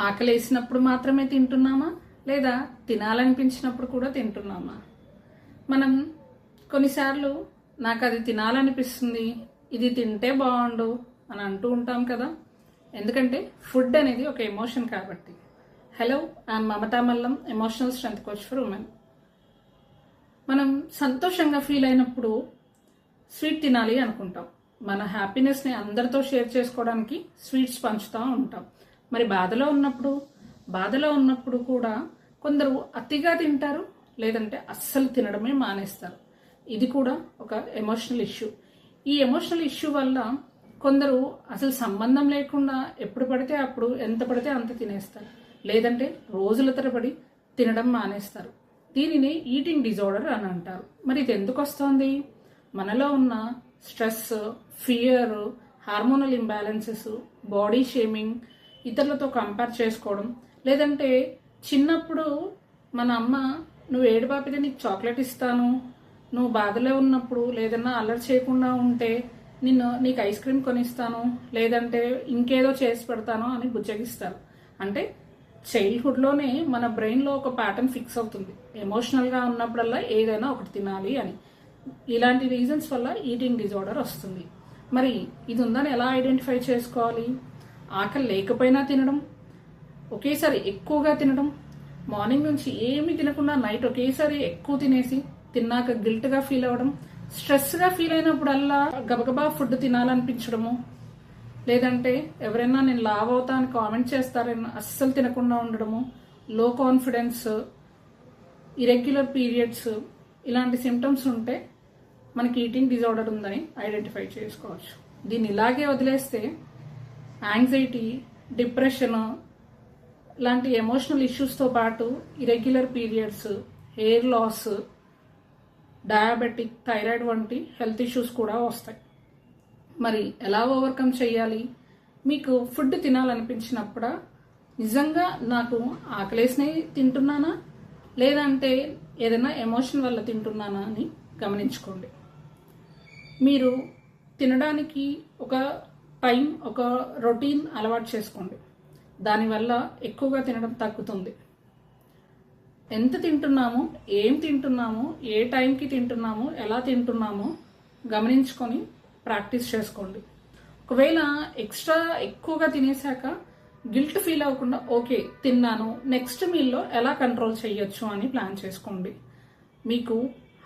ఆకలి వేసినప్పుడు మాత్రమే తింటున్నామా? లేదా తినాలనిపించినప్పుడు కూడా తింటున్నామా? మనం కొన్నిసార్లు నాకు అది తినాలనిపిస్తుంది ఇది తింటే బాగుండు అని అంటూ ఉంటాం కదా. ఎందుకంటే ఫుడ్ అనేది ఒక ఎమోషన్ కాబట్టి. Hello I'm Mamata Mallam emotional strength coach for women. మనం సంతోషంగా ఫీల్ అయినప్పుడు స్వీట్ తినాలి అనుకుంటాం. మన హ్యాపీనెస్ని అందరితో షేర్ చేసుకోవడానికి స్వీట్స్ పంచుతూ ఉంటాం. మరి బాధలో ఉన్నప్పుడు బాధలో ఉన్నప్పుడు కూడా కొందరు అతిగా తింటారు లేదంటే అస్సలు తినడమే మానేస్తారు. ఇది కూడా ఒక ఎమోషనల్ ఇష్యూ ఈ ఎమోషనల్ ఇష్యూ వల్ల కొందరు అసలు సంబంధం లేకుండా ఎప్పుడు పడితే అప్పుడు ఎంత పడితే అంత తినేస్తారు. లేదంటే రోజుల తరబడి తినడం మానేస్తారు. దీనిని ఈటింగ్ డిజార్డర్ అని అంటారు. మరి ఇది ఎందుకు వస్తుంది? మనలో ఉన్న stress fear hormonal imbalances body shaming ఇతరులతో కంపేర్ చేసుకోవడం. లేదంటే చిన్నప్పుడు మన అమ్మ నువ్వు ఏడు పాపితే నీకు చాక్లెట్ ఇస్తాను. నువ్వు బాధలో ఉన్నప్పుడు లేదన్నా అల్లరి చేయకుండా ఉంటే నిన్ను నీకు ఐస్ క్రీమ్ కొనిస్తాను. లేదంటే ఇంకేదో చేసి పెడతాను అని బుజ్జగిస్తారు. అంటే చైల్డ్హుడ్లోనే మన బ్రెయిన్లో ఒక ప్యాటర్న్ ఫిక్స్ అవుతుంది. ఎమోషనల్గా ఉన్నప్పుడల్లా ఏదైనా ఒకటి తినాలి అని. ఇలాంటి రీజన్స్ వల్ల ఈటింగ్ డిజార్డర్ వస్తుంది. మరి ఇది ఉందని ఎలా ఐడెంటిఫై చేసుకోవాలి? ఆకలి లేకపోయినా తినడం ఒకేసారి ఎక్కువగా తినడం మార్నింగ్ నుంచి ఏమీ తినకుండా నైట్ ఒకేసారి ఎక్కువ తినేసి తిన్నాక గిల్ట్గా ఫీల్ అవ్వడం స్ట్రెస్గా ఫీల్ అయినప్పుడల్లా గబగబా ఫుడ్ తినాలనిపించడము లేదంటే ఎవరైనా నేను లావ్ అవుతా అని కామెంట్ చేస్తారని అస్సలు తినకుండా ఉండడము లో కాన్ఫిడెన్స్ ఇరెగ్యులర్ పీరియడ్స్ ఇలాంటి సిమ్టమ్స్ ఉంటే మనకి ఈటింగ్ డిజార్డర్ ఉందని ఐడెంటిఫై చేసుకోవచ్చు. దీన్ని ఇలాగే వదిలేస్తే యాంగ్జైటీ డిప్రెషన్ లాంటి ఎమోషనల్ ఇష్యూస్తో పాటు irregular periods hair loss diabetic thyroid వంటి హెల్త్ ఇష్యూస్ కూడా వస్తాయి. మరి ఎలా ఓవర్కమ్ చేయాలి? మీకు ఫుడ్ తినాలనిపించినప్పుడా? నిజంగా నాకు ఆకలేసినవి తింటున్నానా? లేదంటే ఏదైనా ఎమోషన్ వల్ల తింటున్నానా అని గమనించుకోండి. మీరు తినడానికి ఒక టైం ఒక రొటీన్ అలవాటు చేసుకోండి. దానివల్ల ఎక్కువగా తినడం తగ్గుతుంది. ఎంత తింటున్నాము ఏం తింటున్నాము ఏ టైంకి తింటున్నాము ఎలా తింటున్నామో గమనించుకొని ప్రాక్టీస్ చేసుకోండి. ఒకవేళ ఎక్స్ట్రా ఎక్కువగా తినేసాక గిల్ట్ ఫీల్ అవ్వకుండా ఓకే తిన్నాను నెక్స్ట్ మీల్లో ఎలా కంట్రోల్ చేయొచ్చు అని ప్లాన్ చేసుకోండి. మీకు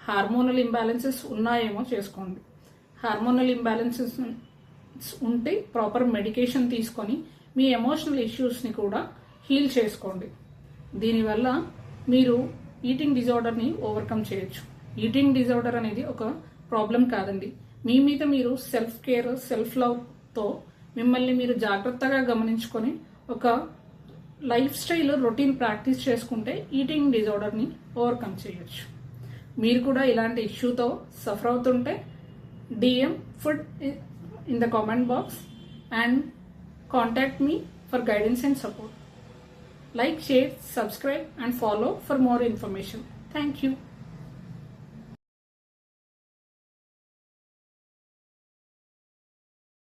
హార్మోనల్ ఇంబ్యాలెన్సెస్ ఉన్నాయేమో చేసుకోండి. హార్మోనల్ ఇంబ్యాలెన్సెస్ ఉంటే ప్రాపర్ మెడికేషన్ తీసుకొని మీ ఎమోషనల్ ఇష్యూస్ని కూడా హీల్ చేసుకోండి. దీనివల్ల మీరు ఈటింగ్ డిజార్డర్ని ఓవర్కమ్ చేయొచ్చు. ఈటింగ్ డిజార్డర్ అనేది ఒక ప్రాబ్లం కాదండి. మీ మీద మీరు సెల్ఫ్ కేర్ సెల్ఫ్ లవ్తో మిమ్మల్ని మీరు జాగ్రత్తగా గమనించుకొని ఒక లైఫ్ స్టైల్ రొటీన్ ప్రాక్టీస్ చేసుకుంటే ఈటింగ్ డిజార్డర్ని ఓవర్కమ్ చేయొచ్చు. మీరు కూడా ఇలాంటి ఇష్యూతో సఫర్ అవుతుంటే DM food in the comment box and contact me for guidance and support. Like, share, subscribe and follow for more information. Thank you.